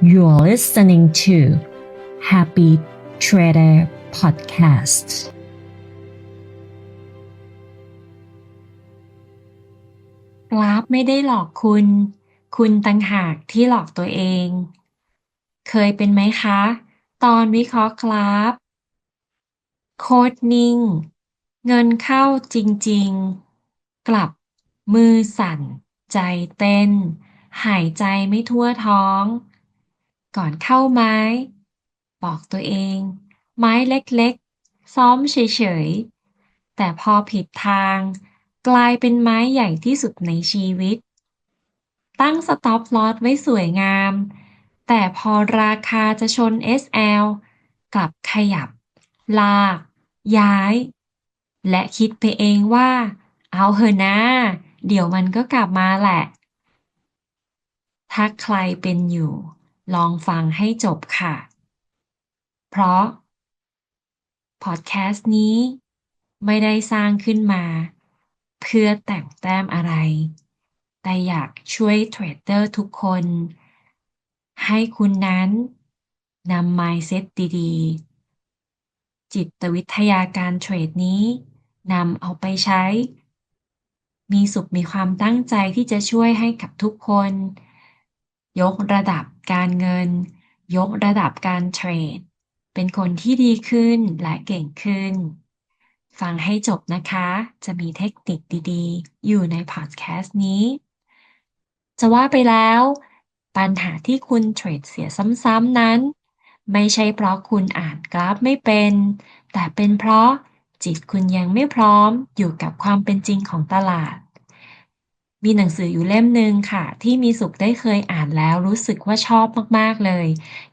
You're listening to Happy Trader Podcast กราฟไม่ได้หลอกคุณ คุณต่างหากที่หลอกตัวเอง เคยเป็นไหมคะ ตอนวิเคราะห์กราฟ โคตรนิ่ง เงินเข้าจริง ๆ กลับมือสั่น ใจเต้น หายใจไม่ทั่วท้อง ก่อนเข้าไม้ บอกตัวเอง ไม้เล็กๆ ซ้อมเฉยๆ แต่พอผิดทาง กลายเป็นไม้ใหญ่ที่สุดในชีวิต ตั้งสต็อปลอสไว้สวยงาม แต่พอราคาจะชน SL กลับขยับ ลาก ย้าย และคิดไปเองว่า เอาเหอะนะ เดี๋ยวมันก็กลับมาแหละ ถ้าใครเป็นอยู่ ลองฟังให้จบค่ะ เพราะ พอดแคสต์นี้ ไม่ได้สร้างขึ้นมา เพื่อแต่งแต้มอะไร แต่อยากช่วยเทรดเดอร์ทุกคน ให้คุณนั้นนำ mindset ดีๆ จิตวิทยาการเทรดนี้นำเอาไปใช้ มีสุขมีความตั้งใจที่จะช่วยให้กับทุกคน ยกระดับการเงิน ยกระดับการเทรด เป็นคนที่ดีขึ้นและเก่งขึ้น ฟังให้จบนะคะ จะมีเทคนิคดีๆ อยู่ในพอดแคสต์นี้ จะว่าไปแล้ว ปัญหาที่คุณเทรดเสียซ้ำๆนั้น ไม่ใช่เพราะคุณอ่านกราฟไม่เป็น แต่เป็นเพราะจิตคุณยังไม่พร้อมอยู่กับความเป็นจริงของตลาด มีหนังสืออยู่เล่มหนึ่งค่ะ ที่มีสุขได้เคยอ่านแล้วรู้สึกว่าชอบมาก ๆ เลย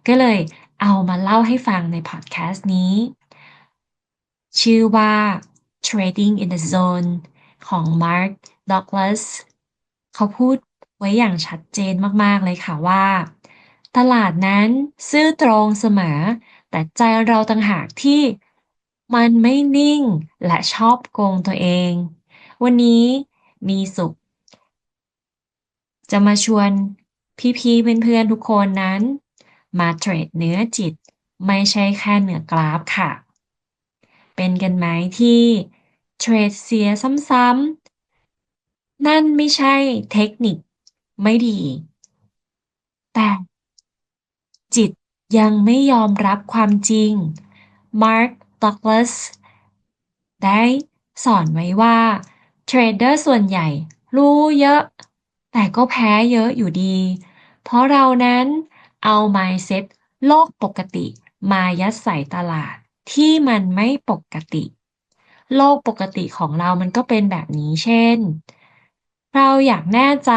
ก็เลยเอามาเล่าให้ฟังในพอดแคสต์นี้ ชื่อว่า Trading in the Zone ของ Mark Douglas เขาพูดไว้อย่างชัดเจนมากๆเลยค่ะว่า ตลาดนั้นซื่อตรงเสมอ แต่ใจเราต่างหากที่มันไม่นิ่งและชอบโกงตัวเอง วันนี้มีสุข จะมาชวนพี่ๆเพื่อนๆทุกคนนั้น มาเทรดเนื้อจิต ไม่ใช่แค่เหนือกราฟค่ะ เป็นกันไหมที่เทรดเสียซ้ำๆ นั่นไม่ใช่เทคนิคไม่ดี แต่จิตยังไม่ยอมรับความจริงมาร์คด็อกลัสได้สอนไว้ว่า เทรดเดอร์ส่วนใหญ่รู้เยอะ แต่ก็แพ้เยอะอยู่ดี เพราะเรานั้นเอา mindset โลกปกติ มายัดใส่ตลาดที่มันไม่ปกติ โลกปกติของเรามันก็เป็นแบบนี้เช่น เราอยากแน่ใจ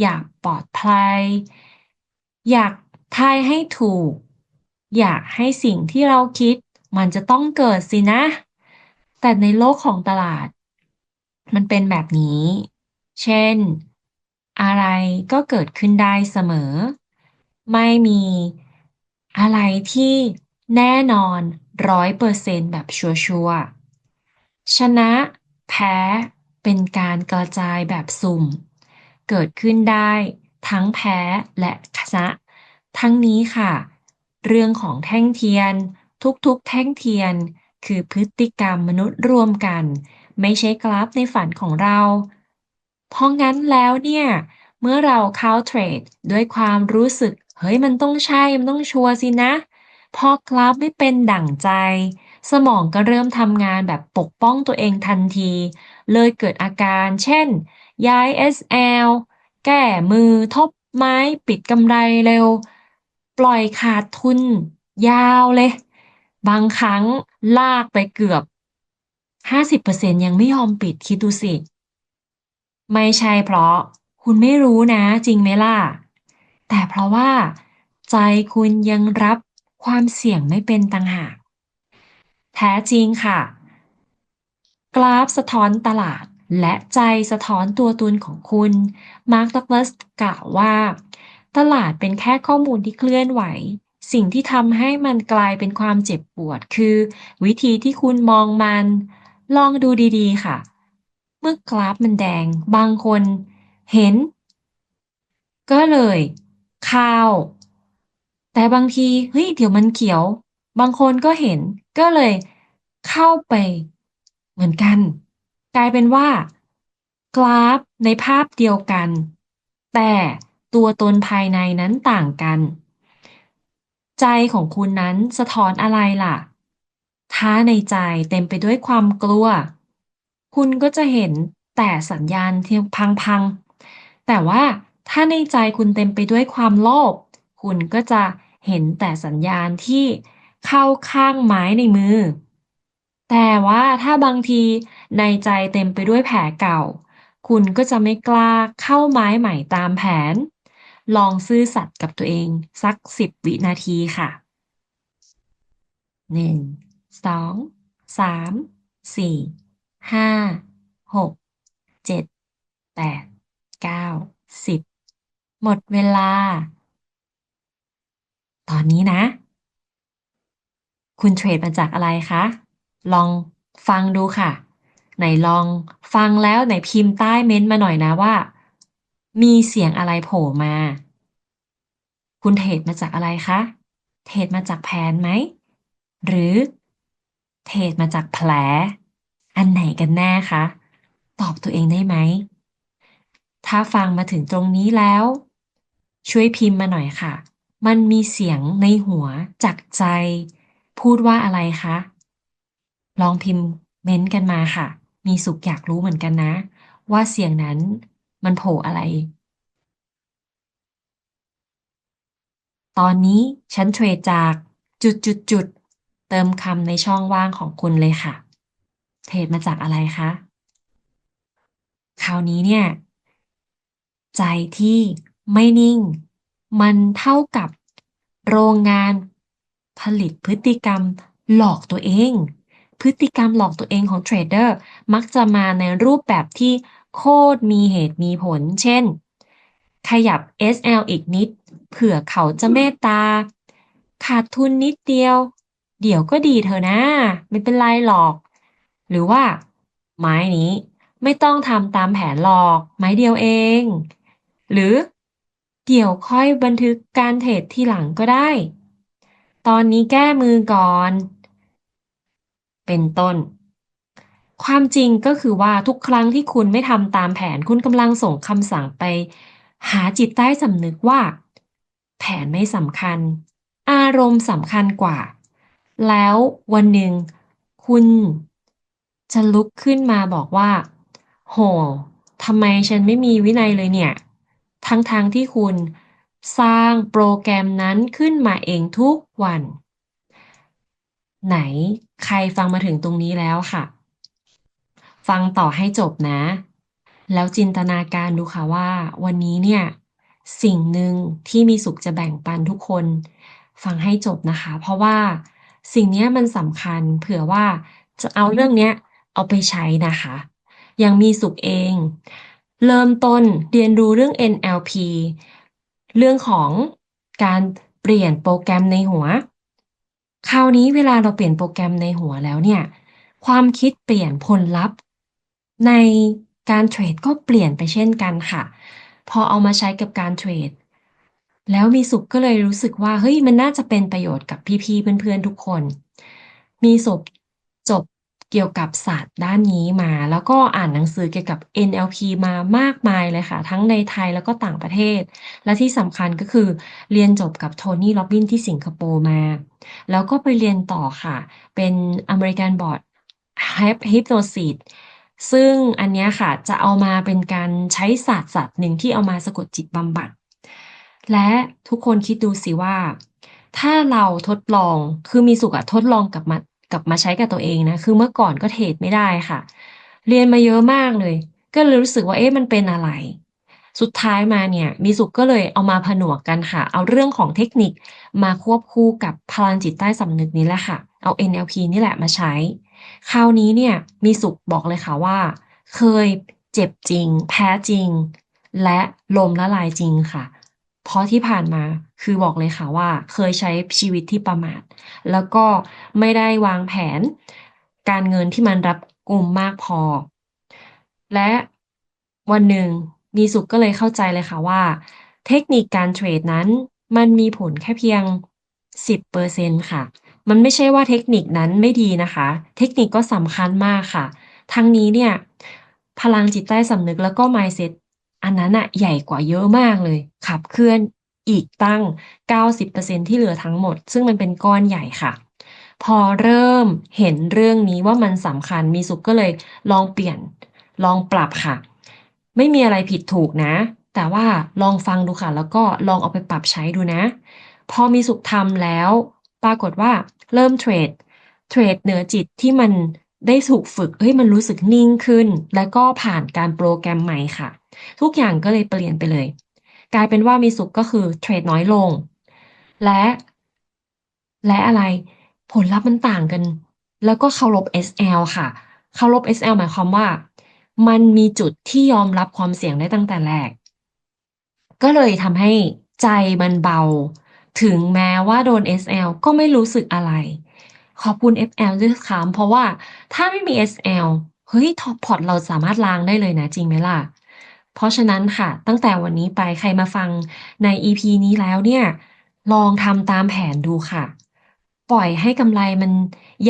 อยากปลอดภัย อยากทายให้ถูก อยากให้สิ่งที่เราคิด มันจะต้องเกิดสินะ แต่ในโลกของตลาด มันเป็นแบบนี้ เช่น อะไรก็เกิดขึ้นได้เสมอ ไม่มีอะไรที่แน่นอนร้อยเปอร์เซนต์แบบชัวร์ๆชนะแพ้เป็นการกระจายแบบสุ่ม เกิดขึ้นได้ทั้งแพ้และชนะ ทั้งนี้ค่ะ เรื่องของแท่งเทียน ทุกๆ แท่งเทียน คือพฤติกรรมมนุษย์รวมกัน ไม่ใช่กราฟในฝันของเรา เพราะงั้นแล้วเนี่ย เมื่อเราเข้าเทรดด้วยความรู้สึก เฮ้ยมันต้องใช่ มันต้องชัวร์สินะ พอกราฟไม่เป็นดั่งใจ สมองก็เริ่มทำงานแบบปกป้องตัวเองทันที เลยเกิดอาการเช่น ย้าย SL แก้มือทบไม้ปิดกำไรเร็ว ปล่อยขาดทุน ยาวเลย บางครั้งลากไปเกือบ 50%ยังไม่ยอมปิดคิดดูสิ ไม่ใช่เพราะคุณไม่รู้นะจริงไหมล่ะ แต่เพราะว่า ใจคุณยังรับความเสี่ยงไม่เป็นต่างหาก แท้จริงค่ะ กราฟสะท้อนตลาดและใจสะท้อนตัวตนของคุณ มาร์คดักลัสกล่าวว่า ตลาดเป็นแค่ข้อมูลที่เคลื่อนไหว สิ่งที่ทำให้มันกลายเป็นความเจ็บปวดคือ วิธีที่คุณมองมัน ลองดูดีๆ ค่ะ เมื่อกราฟมันแดง บางคนเห็น ก็เลยเข้าแต่บางทีเฮ้ยเดี๋ยวมันเขียว บางคนก็เห็นก็เลยเข้าไปเหมือนกัน กลายเป็นว่า กราฟในภาพเดียวกัน แต่ตัวตนภายในนั้นต่างกัน ใจของคุณนั้นสะท้อนอะไรล่ะถ้าในใจเต็มไปด้วยความกลัว คุณก็จะเห็นแต่สัญญาณที่พังๆ แต่ว่าถ้าในใจคุณเต็มไปด้วยความโลภ คุณก็จะเห็นแต่สัญญาณที่เข้าข้างไม้ในมือ แต่ว่าถ้าบางทีในใจเต็มไปด้วยแผลเก่า คุณก็จะไม่กล้าเข้าไม้ใหม่ตามแผน ลองซื่อสัตย์กับตัวเองสัก10วินาทีค่ะ1 2 3 4 5 6 7 8 9 10 ห้าหกเจ็ดแปดเก้าสิบหมดเวลา ตอนนี้นะ คุณเทรดมาจากอะไรคะ ลองฟังดูค่ะ ไหนลองฟังแล้วไหนพิมพ์ใต้เม้นต์มาหน่อยนะว่า มีเสียงอะไรโผล่มา คุณเทรดมาจากอะไรคะ เทรดมาจากแผนไหม หรือ เทรดมาจากแผล อันไหนกันแน่คะ ตอบตัวเองได้ไหม ถ้าฟังมาถึงตรงนี้แล้ว ช่วยพิมพ์มาหน่อยค่ะ มันมีเสียงในหัวจากใจ พูดว่าอะไรคะ ลองพิมพ์เม้นต์กันมาค่ะ มีสุขอยากรู้เหมือนกันนะ ว่าเสียงนั้นมันโผล่อะไร ตอนนี้ฉันเทรดจากจุดๆๆเติมคำในช่องว่างของคุณเลยค่ะ เทรดมาจากอะไรคะ คราวนี้เนี่ย ใจที่ไม่นิ่ง มันเท่ากับโรงงานผลิตพฤติกรรมหลอกตัวเอง พฤติกรรมหลอกตัวเองของเทรดเดอร์มักจะมาในรูปแบบที่โคตรมีเหตุมีผล เช่น ขยับ SL อีกนิด เผื่อเขาจะเมตตา ขาดทุนนิดเดียว เดี๋ยวก็ดีเถอะนะ ไม่เป็นไรหรอก หรือว่า ไม้นี้ไม่ต้องทำตามแผนหรอก ไม้เดียวเอง หรือเดี๋ยวค่อยบันทึกการเทรดทีหลังก็ได้ ตอนนี้แก้มือก่อน เป็นต้น ความจริงก็คือว่าทุกครั้งที่คุณไม่ทำตามแผนคุณกำลังส่งคำสั่งไป หาจิตใต้สำนึกว่า แผนไม่สำคัญ อารมณ์สำคัญกว่า แล้ววันหนึ่งคุณ จะลุกขึ้นมาบอกว่า โหทำไมฉันไม่มีวินัยเลยเนี่ย ทั้งๆทที่คุณสร้างโปรแกรมนั้นขึ้นมาเองทุกวัน ไหนใครฟังมาถึงตรงนี้แล้วค่ะ ฟังต่อให้จบนะ แล้วจินตนาการดูค่ะว่า วันนี้เนี่ย สิ่งหนึ่งที่มีสุขจะแบ่งปันทุกคน ฟังให้จบนะคะ เพราะว่าสิ่งนี้มันสำคัญเผื่อว่าจะเอาเรื่องเนี้ย เอาไปใช้นะคะย่างมีสุขเอง เริ่มต้นเรียนรู้เรื่อง NLP เรื่องของการเปลี่ยนโปรแกรมในหัว คราวนี้เวลาเราเปลี่ยนโปรแกรมในหัวแล้วเนี่ย ความคิดเปลี่ยนผลลัพธ์ ในการเทรดก็เปลี่ยนไปเช่นกันค่ะ พอเอามาใช้กับการเทรดแล้วมีสุขก็เลยรู้สึกว่าเฮ้ยมันน่าจะเป็นประโยชน์กับพี่ๆเพื่อนๆทุกคน มีสุข เกี่ยวกับศาสตร์ด้านนี้มา แล้วก็อ่านหนังสือเกี่ยวกับ NLP มามากมายเลยค่ะ ทั้งในไทยแล้วก็ต่างประเทศ และที่สำคัญก็คือเรียนจบกับ Tony Robbins ที่สิงคโปร์มา แล้วก็ไปเรียนต่อค่ะ เป็น American Board Hypnosis ซึ่งอันนี้ค่ะจะเอามาเป็นการใช้ศาสตร์ศาสตร์หนึ่งที่เอามาสะกดจิตบำบัด และทุกคนคิดดูสิว่า ถ้าเราทดลองคือมีสุขอะทดลองกับมา กลับมาใช้กับตัวเองนะ คือเมื่อก่อนก็เทรดไม่ได้ค่ะ เรียนมาเยอะมากเลย ก็เลยรู้สึกว่าเอ๊ะมันเป็นอะไร สุดท้ายมาเนี่ยมีสุขก็เลยเอามาผนวกกันค่ะ เอาเรื่องของเทคนิคมาควบคู่กับพลังจิตใต้สำนึกนี้แหละค่ะ เอา NLP นี่แหละมาใช้ คราวนี้เนี่ยมีสุขบอกเลยค่ะว่า เคยเจ็บจริง แพ้จริง และลมละลายจริงค่ะ เพราะที่ผ่านมาคือบอกเลยค่ะว่า เคยใช้ชีวิตที่ประมาท แล้วก็ไม่ได้วางแผน การเงินที่มันรัดกุมมากพอ และวันหนึ่งมีสุขก็เลยเข้าใจเลยค่ะว่า เทคนิคการเทรดนั้น มันมีผลแค่เพียง 10%ค่ะ มันไม่ใช่ว่าเทคนิคนั้นไม่ดีนะคะ เทคนิคก็สำคัญมากค่ะ ทั้งนี้เนี่ย พลังจิตใต้สำนึกแล้วก็ mindset อันนั้นน่ะใหญ่กว่าเยอะมากเลย ขับเคลื่อนอีกตั้ง 90%ที่เหลือทั้งหมด ซึ่งมันเป็นก้อนใหญ่ค่ะ พอเริ่มเห็นเรื่องนี้ว่ามันสำคัญมีสุขก็เลยลองเปลี่ยนลองปรับค่ะ ไม่มีอะไรผิดถูกนะ แต่ว่าลองฟังดูค่ะ แล้วก็ลองเอาไปปรับใช้ดูนะ พอมีสุขทำแล้ว ปรากฏว่าเริ่มเทรดเทรดเหนือจิตที่มันได้ถูกฝึก เฮ้ย มันรู้สึกนิ่งขึ้น แล้วก็ผ่านการโปรแกรมใหม่ค่ะ ทุกอย่างก็เลยเปลี่ยนไปเลย กลายเป็นว่ามีสุขก็คือเทรดน้อยลง และ และอะไรผลลัพธ์มันต่างกัน แล้วก็เคารพ SL ค่ะเคารพ SL หมายความว่า มันมีจุดที่ยอมรับความเสี่ยงได้ตั้งแต่แรก ก็เลยทำให้ใจมันเบา ถึงแม้ว่าโดน SL ก็ไม่รู้สึกอะไร ขอบคุณ FL ด้วยค่ะเพราะว่าถ้าไม่มี SL เฮ้ยท็อปพอร์ตเราสามารถล้างได้เลยนะจริงไหมล่ะ เพราะฉะนั้นค่ะ ตั้งแต่วันนี้ไปใครมาฟังใน EP นี้แล้วเนี่ย ลองทำตามแผนดูค่ะ ปล่อยให้กำไรมัน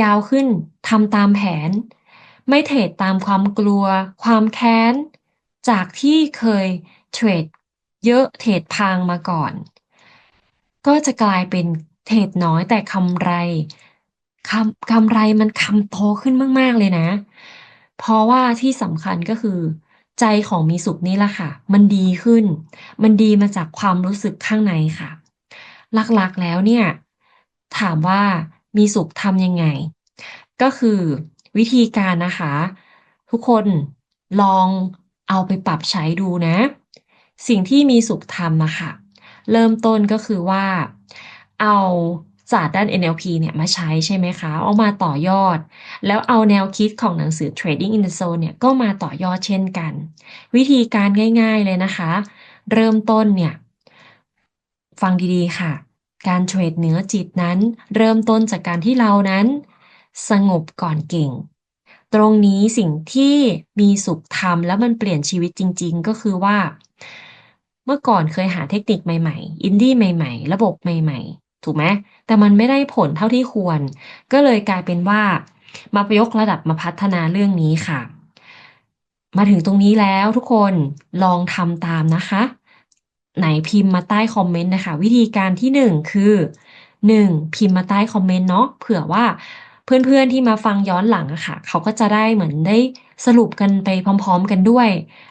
ยาวขึ้นทำตามแผน ไม่เทรดตามความกลัว ความแค้น จากที่เคยเทรดเยอะเทรดพังมาก่อน ก็จะกลายเป็นเทรดน้อยแต่กำไรคำกำไรมันคำโตขึ้นมาก ๆ เลยนะ เพราะว่าที่สำคัญก็คือ ใจของมีสุขนี่แหละค่ะ มันดีขึ้น มันดีมาจากความรู้สึกข้างในค่ะ หลักๆแล้วเนี่ย ถามว่ามีสุขทำยังไง ก็คือวิธีการนะคะ ทุกคนลองเอาไปปรับใช้ดูนะ สิ่งที่มีสุขทำอะค่ะ เริ่มต้นก็คือว่าเอา ศาสตร์ด้าน NLP เนี่ยมาใช้ใช่ไหมคะ เอามาต่อยอด แล้วเอาแนวคิดของหนังสือ Trading in the Zone เนี่ยก็มาต่อยอดเช่นกัน วิธีการง่ายๆเลยนะคะ เริ่มต้นเนี่ย ฟังดีๆค่ะ การเทรดเหนือจิตนั้น เริ่มต้นจากการที่เรานั้น สงบก่อนเก่ง ตรงนี้สิ่งที่มีสุขทำแล้วมันเปลี่ยนชีวิตจริง ๆ ก็คือว่า เมื่อก่อนเคยหาเทคนิคใหม่ๆ Indie ใหม่ ๆ ระบบใหม่ ๆ ถูกไหมแต่มันไม่ได้ผลเท่าที่ควร ก็เลยกลายเป็นว่า มายกระดับมาพัฒนาเรื่องนี้ค่ะ มาถึงตรงนี้แล้วทุกคนลองทำตามนะคะ ไหนพิมพ์มาใต้คอมเมนต์นะคะ วิธีการที่1คือ1พิมพ์มาใต้คอมเมนต์เนาะเผื่อว่าเพื่อนๆที่มาฟังย้อนหลังอะค่ะ เขาก็จะได้เหมือนได้สรุปกันไปพร้อมๆกันด้วย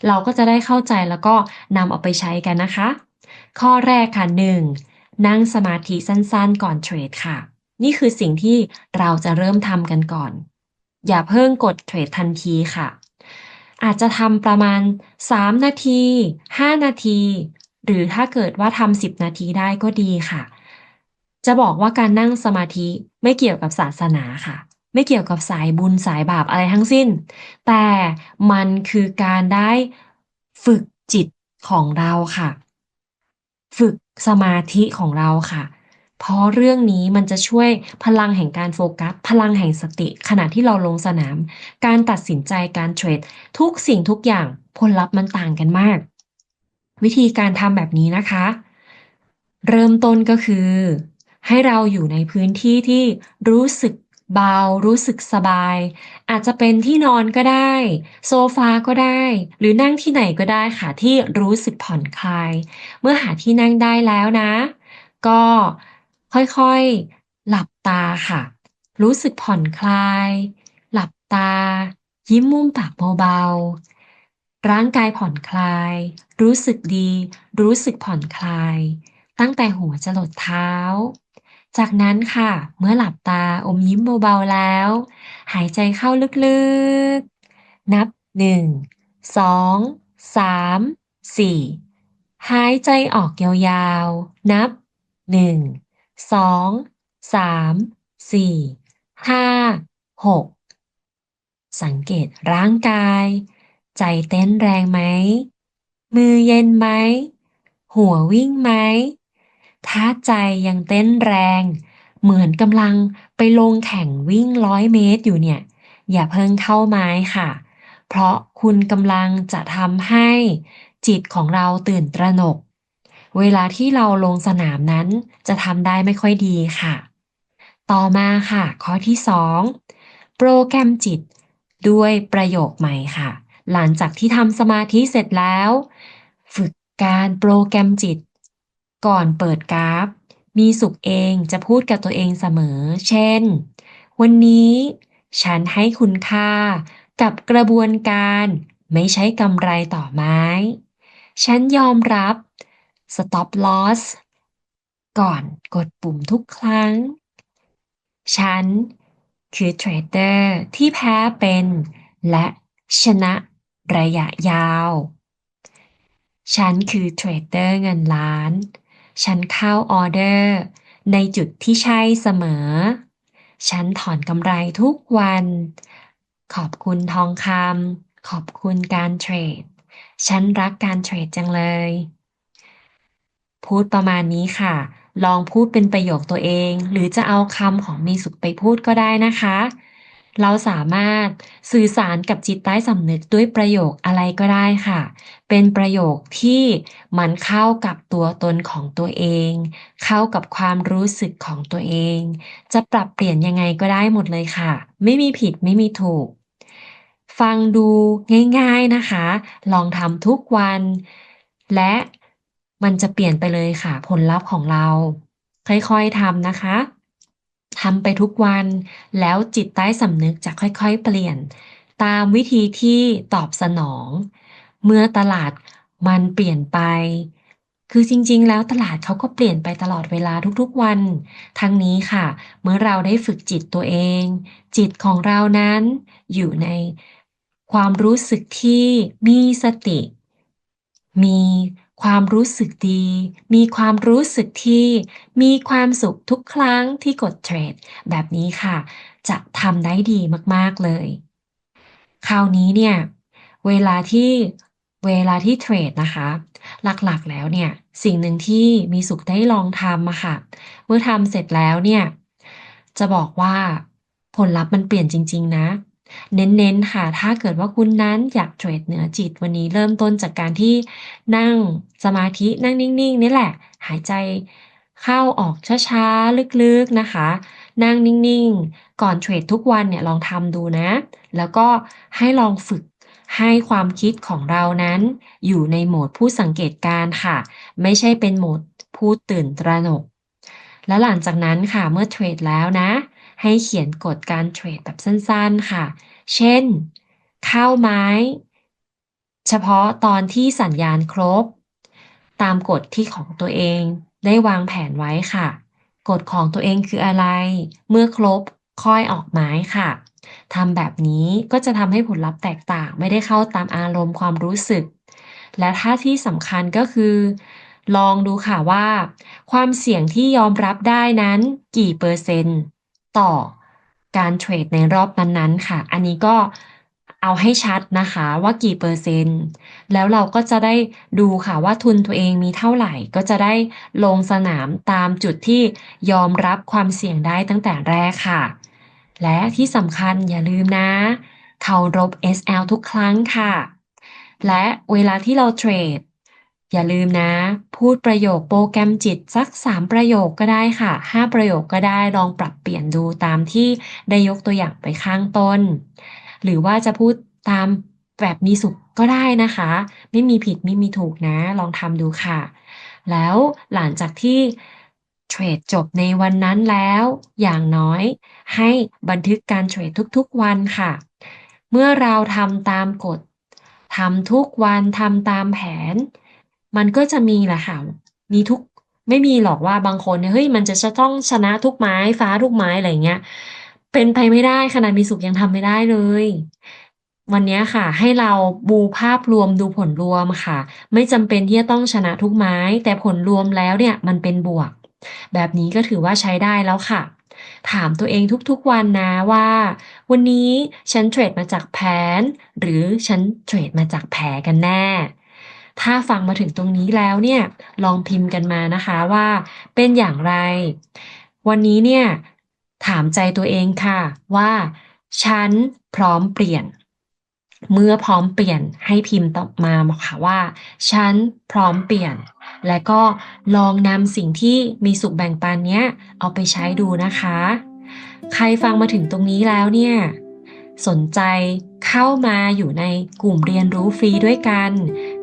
เราก็จะได้เข้าใจแล้วก็นำเอาไปใช้กันนะคะ ข้อแรกค่ะ1นั่ง นั่งสมาธิสั้นๆ ก่อนเทรดค่ะ นี่คือสิ่งที่เราจะเริ่มทำกันก่อน อย่าเพิ่งกดเทรดทันทีค่ะ อาจจะทำประมาณ 3 นาที 5 นาที หรือถ้าเกิดว่าทำ10 นาทีได้ก็ดีค่ะ จะบอกว่าการนั่งสมาธิไม่เกี่ยวกับศาสนาค่ะ ไม่เกี่ยวกับสายบุญสายบาปอะไรทั้งสิ้น แต่มันคือการได้ฝึกจิตของเราค่ะ ฝึก สมาธิของเราค่ะ เพราะเรื่องนี้มันจะช่วยพลังแห่งการโฟกัส พลังแห่งสติ ขณะที่เราลงสนาม การตัดสินใจการเทรด ทุกสิ่งทุกอย่างผลลัพธ์มันต่างกันมาก วิธีการทำแบบนี้นะคะ เริ่มต้นก็คือ ให้เราอยู่ในพื้นที่ที่รู้สึก เบารู้สึกสบาย อาจจะเป็นที่นอนก็ได้ โซฟาก็ได้ หรือนั่งที่ไหนก็ได้ค่ะที่รู้สึกผ่อนคลาย เมื่อหาที่นั่งได้แล้วนะ ก็ค่อยๆหลับตาค่ะ รู้สึกผ่อนคลาย หลับตา ยิ้มมุมปากเบาๆร่างกายผ่อนคลาย รู้สึกดี รู้สึกผ่อนคลาย ตั้งแต่หัวจรดเท้า จากนั้นค่ะ เมื่อหลับตาอมยิ้มเบาๆแล้ว หายใจเข้าลึกๆ นับ1 2 3 4หายใจออกยาวๆ นับ1 2 3 4 5 6สังเกตร่างกาย ใจเต้นแรงไหม มือเย็นไหม หัววิ่งไหม ถ้าใจยังเต้นแรง เหมือนกำลังไปลงแข่งวิ่ง100เมตรอยู่เนี่ย อย่าเพิ่งเข้าไม้ค่ะ เพราะคุณกำลังจะทำให้จิตของเราตื่นตระหนก เวลาที่เราลงสนามนั้นจะทำได้ไม่ค่อยดีค่ะ ต่อมาค่ะ ข้อที่2โปรแกรมจิตด้วยประโยคใหม่ค่ะ หลังจากที่ทำสมาธิเสร็จแล้ว ฝึกการโปรแกรมจิต ก่อนเปิดกราฟ มีสุขเองจะพูดกับตัวเองเสมอ เช่น วันนี้ ฉันให้คุณค่ากับกระบวนการไม่ใช้กำไรต่อไม้ ฉันยอมรับ stop loss ก่อนกดปุ่มทุกครั้ง ฉันคือเทรดเดอร์ที่แพ้เป็น และชนะระยะยาว ฉันคือเทรดเดอร์เงินล้าน ฉันเข้าออเดอร์ ในจุดที่ใช่เสมอ ฉันถอนกำไรทุกวัน ขอบคุณทองคำขอบคุณการเทรด ฉันรักการเทรดจังเลย พูดประมาณนี้ค่ะ ลองพูดเป็นประโยคตัวเอง หรือจะเอาคำของมีสุขไปพูดก็ได้นะคะ เราสามารถสื่อสารกับจิตใต้สำนึกด้วยประโยคอะไรก็ได้ค่ะ เป็นประโยคที่มันเข้ากับตัวตนของตัวเอง เข้ากับความรู้สึกของตัวเอง จะปรับเปลี่ยนยังไงก็ได้หมดเลยค่ะ ไม่มีผิดไม่มีถูก ฟังดูง่ายๆนะคะ ลองทำทุกวัน และมันจะเปลี่ยนไปเลยค่ะ ผลลัพธ์ของเรา ค่อยๆทำนะคะ ทำไปทุกวัน แล้วจิตใต้สำนึกจะค่อยๆ เปลี่ยน ตามวิธีที่ตอบสนอง เมื่อตลาดมันเปลี่ยนไป คือจริงๆ แล้วตลาดเขาก็เปลี่ยนไปตลอดเวลาทุกๆวัน ทั้งนี้ค่ะ เมื่อเราได้ฝึกจิตตัวเอง จิตของเรานั้น อยู่ในความรู้สึกที่มีสติ มี ความรู้สึกดี มีความรู้สึกที่ มีความสุขทุกครั้งที่กดเทรด แบบนี้ค่ะ จะทำได้ดีมากๆเลย คราวนี้เนี่ย เวลาที่เวลาที่เทรดนะคะ หลักๆแล้วเนี่ย สิ่งหนึ่งที่มีสุขได้ลองทำอะค่ะ เมื่อทำเสร็จแล้วเนี่ย จะบอกว่าผลลัพธ์มันเปลี่ยนจริง ๆ นะ เน้นๆค่ะ ถ้าเกิดว่าคุณนั้นอยากเทรดเหนือจิตวันนี้เริ่มต้นจากการที่นั่งสมาธินั่งนิ่งๆนี่แหละ หายใจเข้าออกช้าๆ ลึกๆนะคะ นั่งนิ่งๆ ก่อนเทรดทุกวันเนี่ยลองทำดูนะ แล้วก็ให้ลองฝึกให้ความคิดของเรานั้น อยู่ในโหมดผู้สังเกตการค่ะ ไม่ใช่เป็นโหมดผู้ตื่นตระหนก และหลังจากนั้นค่ะเมื่อเทรดแล้วนะ ให้เขียนกฎการเทรดแบบสั้นๆค่ะ เช่นเข้าไม้ เฉพาะตอนที่สัญญาณครบ ตามกฎที่ของตัวเองได้วางแผนไว้ค่ะ กฎของตัวเองคืออะไร เมื่อครบค่อยออกไม้ค่ะทำแบบนี้ก็จะทำให้ผลลัพธ์แตกต่าง ไม่ได้เข้าตามอารมณ์ความรู้สึก และถ้าที่สำคัญก็คือ ลองดูค่ะว่า ความเสี่ยงที่ยอมรับได้นั้นกี่เปอร์เซ็นต์ ต่อการเทรดในรอบนั้นๆค่ะ อันนี้ก็เอาให้ชัดนะคะว่ากี่เปอร์เซ็นต์ แล้วเราก็จะได้ดูค่ะว่าทุนตัวเองมีเท่าไหร่ ก็จะได้ลงสนามตามจุดที่ยอมรับความเสี่ยงได้ตั้งแต่แรกค่ะ และที่สำคัญอย่าลืมนะเคารพ SL ทุกครั้งค่ะ และเวลาที่เราเทรด อย่าลืมนะ พูดประโยคโปรแกรมจิตสัก 3 ประโยคก็ได้ค่ะ 5 ประโยคก็ได้ลองปรับเปลี่ยนดูตามที่ได้ยกตัวอย่างไปข้างต้น หรือว่าจะพูดตามแบบมีสุขก็ได้นะคะ ไม่มีผิดไม่มีถูกนะ ลองทำดูค่ะ แล้วหลังจากที่เทรดจบในวันนั้นแล้ว อย่างน้อยให้บันทึกการเทรดทุกๆวันค่ะ เมื่อเราทำตามกฎทำทุกวันทำตามแผน มันก็จะมีแหละค่ะมีทุกไม่มีหรอกว่าบางคนเนี่ยเฮ้ยมันจะจะต้องชนะทุกไม้ฟ้าทุกไม้อะไรเงี้ย เป็นไปไม่ได้ขนาดมีสุขยังทำไม่ได้เลย วันนี้ค่ะ ให้เราดูภาพรวมดูผลรวมค่ะ ไม่จำเป็นที่จะต้องชนะทุกไม้ แต่ผลรวมแล้วเนี่ยมันเป็นบวก แบบนี้ก็ถือว่าใช้ได้แล้วค่ะ ถามตัวเองทุกๆวันนะว่า วันนี้ฉันเทรดมาจากแผน หรือฉันเทรดมาจากแผลกันแน่ ถ้าฟังมาถึงตรงนี้แล้วเนี่ยลองพิมพ์กันมานะคะว่าเป็นอย่างไร วันนี้เนี่ยถามใจตัวเองค่ะว่าฉันพร้อมเปลี่ยน เมื่อพร้อมเปลี่ยนให้พิมพ์ตอบมาค่ะว่าฉันพร้อมเปลี่ยน และก็ลองนำสิ่งที่มีสุขแบ่งปันเนี้ยเอาไปใช้ดูนะคะ ใครฟังมาถึงตรงนี้แล้วเนี่ยสนใจเข้ามาอยู่ในกลุ่มเรียนรู้ฟรีด้วยกัน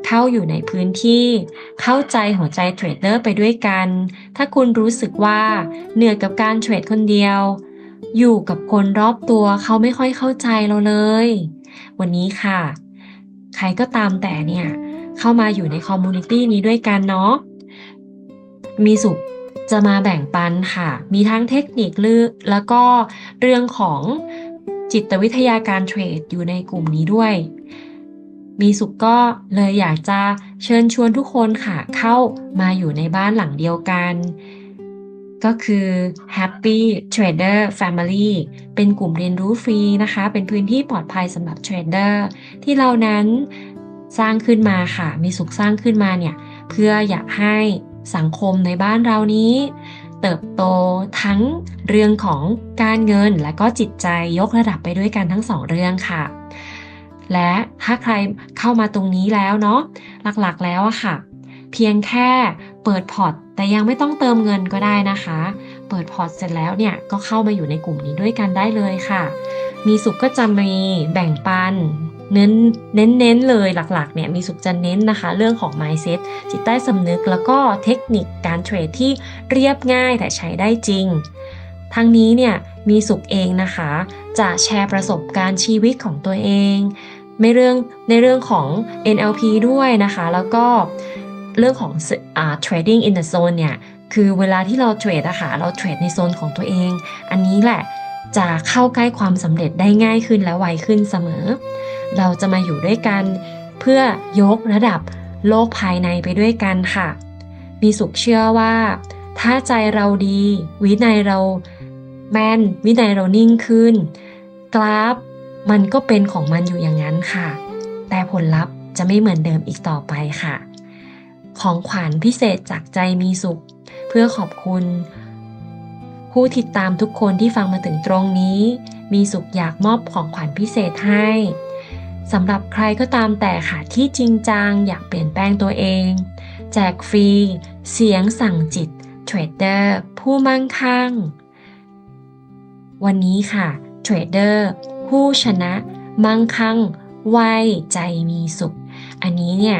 เข้าอยู่ในพื้นที่ เข้าใจหัวใจเทรดเดอร์ไปด้วยกัน ถ้าคุณรู้สึกว่าเหนื่อยกับการเทรดคนเดียว อยู่กับคนรอบตัวเขาไม่ค่อยเข้าใจเราเลย วันนี้ค่ะ ใครก็ตามแต่เนี่ย เข้ามาอยู่ในคอมมูนิตี้นี้ด้วยกันเนาะมีสุขจะมาแบ่งปันค่ะ มีทั้งเทคนิคลือแล้วก็เรื่องของจิตวิทยาการเทรดอยู่ในกลุ่มนี้ด้วย มีสุขก็เลยอยากจะเชิญชวนทุกคนค่ะ เข้ามาอยู่ในบ้านหลังเดียวกัน ก็คือ Happy Trader Family เป็นกลุ่มเรียนรู้ฟรีนะคะ เป็นพื้นที่ปลอดภัยสำหรับเทรดเดอร์ที่เรานั้นสร้างขึ้นมาค่ะ มีสุขสร้างขึ้นมาเนี่ย เพื่ออยากให้สังคมในบ้านเรานี้ เติบโตทั้งเรื่องของการเงินและก็จิตใจยกระดับไปด้วยกันทั้งสองเรื่องค่ะ และถ้าใครเข้ามาตรงนี้แล้วเนาะหลักๆแล้วอะค่ะ เพียงแค่เปิดพอร์ตแต่ยังไม่ต้องเติมเงินก็ได้นะคะ เปิดพอร์ตเสร็จแล้วเนี่ยก็เข้ามาอยู่ในกลุ่มนี้ด้วยกันได้เลยค่ะ มีสุขก็จะมีแบ่งปันเน้นเน้นเน้นเลยหลักๆเนี่ยมีสุขจะเน้นนะคะ เรื่องของ mindset จิตใต้สำนึกแล้วก็เทคนิคการเทรดที่เรียบง่ายแต่ใช้ได้จริงทั้งนี้เนี่ยมีสุขเองนะคะ จะแชร์ประสบการณ์ชีวิตของตัวเอง ในเรื่องในเรื่องของ NLP ด้วยนะคะ แล้วก็เรื่องของอ่า trading in the zone เนี่ย คือเวลาที่เราเทรดอะค่ะเราเทรดในโซนของตัวเอง อันนี้แหละจะเข้าใกล้ความสำเร็จได้ง่ายขึ้นและไวขึ้นเสมอ เราจะมาอยู่ด้วยกัน เพื่อยกระดับโลกภายในไปด้วยกันค่ะ มีสุขเชื่อว่า ถ้าใจเราดี วินัยเราแม่น วินัยเรานิ่งขึ้น กราฟ มันก็เป็นของมันอยู่อย่างนั้นค่ะ แต่ผลลัพธ์จะไม่เหมือนเดิมอีกต่อไปค่ะ ของขวัญพิเศษจากใจมีสุข เพื่อขอบคุณ ผู้ติดตามทุกคนที่ฟังมาถึงตรงนี้ มีสุขอยากมอบของขวัญพิเศษให้สำหรับใครก็ตามแต่ค่ะที่จริงจังอยากเปลี่ยนแปลงตัวเอง แจกฟรี เสียงสั่งจิตเทรดเดอร์ผู้มั่งคั่ง วันนี้ค่ะเทรดเดอร์ ผู้ชนะ มั่งคั่งไวใจมีสุข อันนี้เนี่ย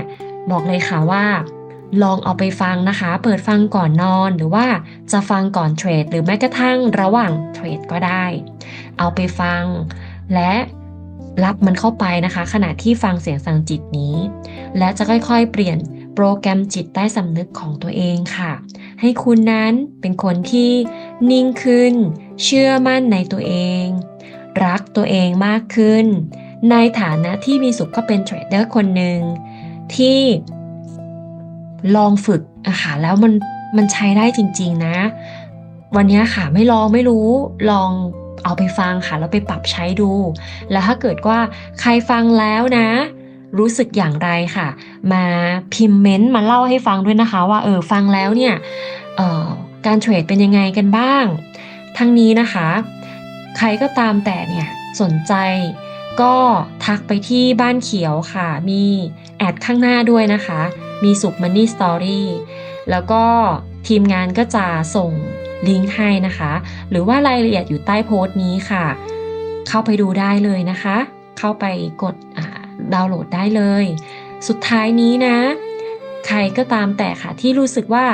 บอกเลยค่ะว่า ลองเอาไปฟังนะคะ เปิดฟังก่อนนอนหรือว่าจะฟังก่อนเทรด หรือแม้กระทั่งระหว่างเทรดก็ได้ เอาไปฟังและรับมันเข้าไปนะคะ ขณะที่ฟังเสียงสั่งจิตนี้ และจะค่อยๆ เปลี่ยนโปรแกรมจิตใต้สำนึกของตัวเองค่ะ ให้คุณนั้นเป็นคนที่นิ่งขึ้น เชื่อมั่นในตัวเอง รักตัวเองมากขึ้น ในฐานะที่มีสุขก็เป็นเทรดเดอร์คนหนึ่งที่ลองฝึกอะค่ะแล้วมันมันใช้ได้จริง ๆ นะ วันนี้ค่ะไม่ลองไม่รู้ลองเอาไปฟังค่ะแล้วไปปรับใช้ดู แล้วถ้าเกิดว่าใครฟังแล้วนะ รู้สึกอย่างไรค่ะ มาพิมพ์เมนต์มาเล่าให้ฟังด้วยนะคะ ว่าเออฟังแล้วเนี่ยเอ่อการเทรดเป็นยังไงกันบ้าง ทั้งนี้นะคะ ใครก็ตามแต่เนี่ยสนใจก็ทักไปที่บ้านเขียวค่ะ มีแอดข้างหน้าด้วยนะคะ มีสุขมันนี่สตอรี่แล้วก็ทีมงานก็จะส่งลิงก์ให้นะคะ หรือว่ารายละเอียดอยู่ใต้โพสต์นี้ค่ะ เข้าไปดูได้เลยนะคะ เข้าไปกดดาวน์โหลดได้เลย สุดท้ายนี้นะ ใครก็ตามแต่ค่ะที่รู้สึกว่า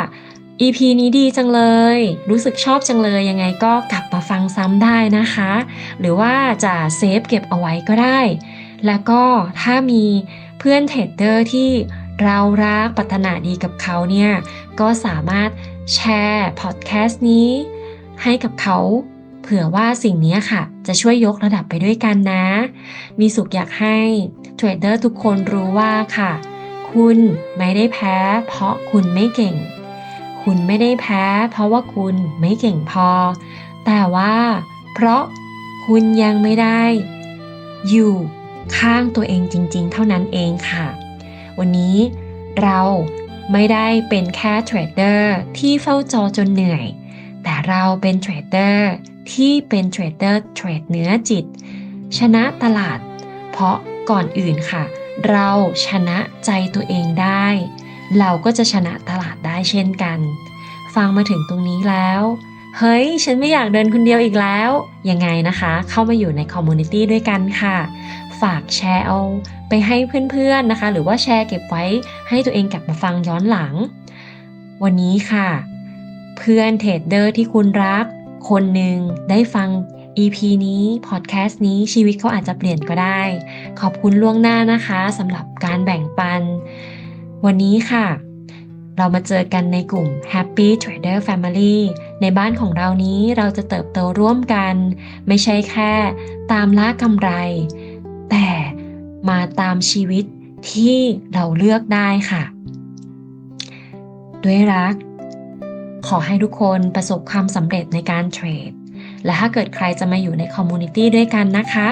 EP นี้ดีจังเลย รู้สึกชอบจังเลยยังไงก็กลับมาฟังซ้ำได้นะคะ หรือว่าจะเซฟเก็บเอาไว้ก็ได้ แล้วก็ถ้ามีเพื่อนเทรดเดอร์ที่เรารักปรารถนาดีกับเขาเนี่ย ก็สามารถแชร์พอดแคสต์นี้ ให้กับเขาเผื่อว่าสิ่งนี้ค่ะ จะช่วยยกระดับไปด้วยกันนะ มีสุขอยากให้เทรดเดอร์ทุกคนรู้ว่าค่ะ คุณไม่ได้แพ้เพราะคุณไม่เก่ง คุณไม่ได้แพ้ เพราะว่าคุณไม่เก่งพอ แต่ว่า เพราะคุณยังไม่ได้ อยู่ข้างตัวเองจริง ๆ เท่านั้นเองค่ะ วันนี้เราไม่ได้เป็นแค่เทรดเดอร์ที่เฝ้าจอจนเหนื่อย แต่เราเป็นเทรดเดอร์ที่เป็นเทรดเดอร์เทรดเนื้อจิต ชนะตลาด เพราะก่อนอื่นค่ะ เราชนะใจตัวเองได้ เราก็จะชนะตลาดได้เช่นกัน ฟังมาถึงตรงนี้แล้ว เฮ้ย ฉันไม่อยากเดินคนเดียวอีกแล้ว ยังไงนะคะ เข้ามาอยู่ในคอมมูนิตี้ด้วยกันค่ะ ฝากแชร์เอาไปให้เพื่อนๆนะคะ หรือว่าแชร์เก็บไว้ให้ตัวเองกลับมาฟังย้อนหลัง วันนี้ค่ะ เพื่อนเทรดเดอร์ที่คุณรัก คนหนึ่งได้ฟัง EP นี้พอดแคสต์นี้ชีวิตเขาอาจจะเปลี่ยนก็ได้ ขอบคุณล่วงหน้านะคะสำหรับการแบ่งปัน วันนี้ค่ะ เรามาเจอกันในกลุ่ม Happy Trader Family ในบ้านของเรานี้เราจะเติบโตร่วมกัน ไม่ใช่แค่ตามล่ากำไร แต่มาตามชีวิตที่เราเลือกได้ค่ะ ด้วยรัก ขอให้ทุกคนประสบความสำเร็จในการเทรด และถ้าเกิดใครจะมาอยู่ในคอมมูนิตี้ด้วยกันนะคะ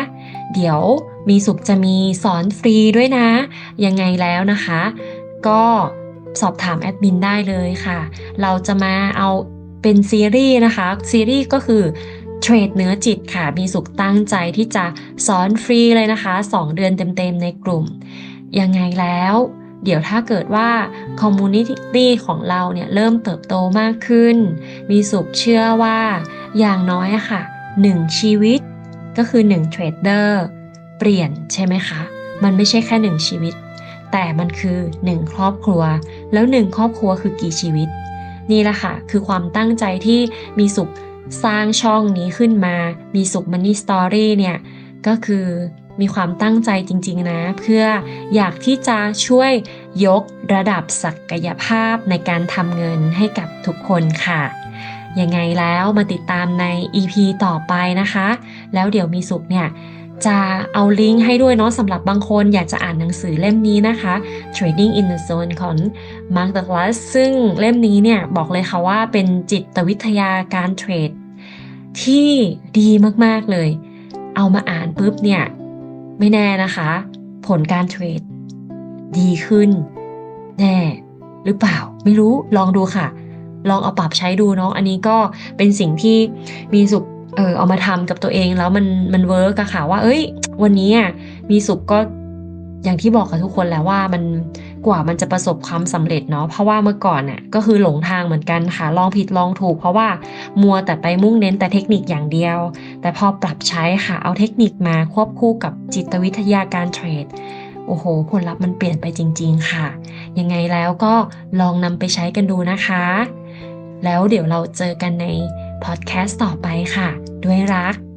เดี๋ยวมีสุขจะมีสอนฟรีด้วยนะ ยังไงแล้วนะคะ ก็สอบถามแอดมินได้เลยค่ะ เราจะมาเอาเป็นซีรีส์นะคะ ซีรีส์ก็คือเทรดเนื้อจิตค่ะ มีสุขตั้งใจที่จะสอนฟรีเลยนะคะ 2 เดือนเต็มๆในกลุ่ม ยังไงแล้ว เดี๋ยวถ้าเกิดว่าคอมมูนิตี้ของเราเนี่ยเริ่มเติบโตมากขึ้น มีสุขเชื่อว่าอย่างน้อยอะค่ะ 1 ชีวิตก็คือ1เทรดเดอร์เปลี่ยนใช่ไหมคะ มันไม่ใช่แค่ 1 ชีวิต แต่มันคือ 1 ครอบครัว แล้ว 1 ครอบครัวคือกี่ชีวิต นี่แหละค่ะ คือความตั้งใจที่มีสุขสร้างช่องนี้ขึ้นมา มีสุขมันนี่สตอรี่เนี่ย ก็คือมีความตั้งใจจริง ๆ นะ เพื่ออยากที่จะช่วยยกระดับศักยภาพในการทำเงินให้กับทุกคนค่ะ ยังไงแล้วมาติดตามใน EP ต่อไปนะคะ แล้วเดี๋ยวมีสุขเนี่ย จะเอาลิงก์ให้ด้วยเนาะสำหรับบางคนอยากจะอ่านหนังสือเล่มนี้นะคะ Trading in the Zone ของ Mark Douglas ซึ่งเล่มนี้เนี่ยบอกเลยค่ะว่าเป็นจิตวิทยาการเทรดที่ดีมากๆเลย เอามาอ่านปุ๊บเนี่ยไม่แน่นะคะ ผลการเทรดดีขึ้น แน่หรือเปล่า ไม่รู้ลองดูค่ะ ลองเอาปรับใช้ดูเนาะอันนี้ก็เป็นสิ่งที่มีสุข เออเอามาทำกับตัวเองแล้วมันมันเวิร์กอะค่ะว่า เอ้ย วันนี้อะมีสุขก็อย่างที่บอกกับทุกคนแล้วว่ามันกว่ามันจะประสบความสำเร็จเนาะเพราะว่าเมื่อก่อนน่ะก็คือหลงทางเหมือนกันค่ะลองผิดลองถูก เพราะว่ามัวแต่ไปมุ่งเน้นแต่เทคนิคอย่างเดียว แต่พอปรับใช้ค่ะเอาเทคนิคมาควบคู่กับจิตวิทยาการเทรดโอ้โห ผลลัพธ์มันเปลี่ยนไปจริง ๆ ค่ะ ยังไงแล้วก็ลองนำไปใช้กันดูนะคะ แล้วเดี๋ยวเราเจอกันใน พอดแคสต์ต่อไปค่ะ ด้วยรัก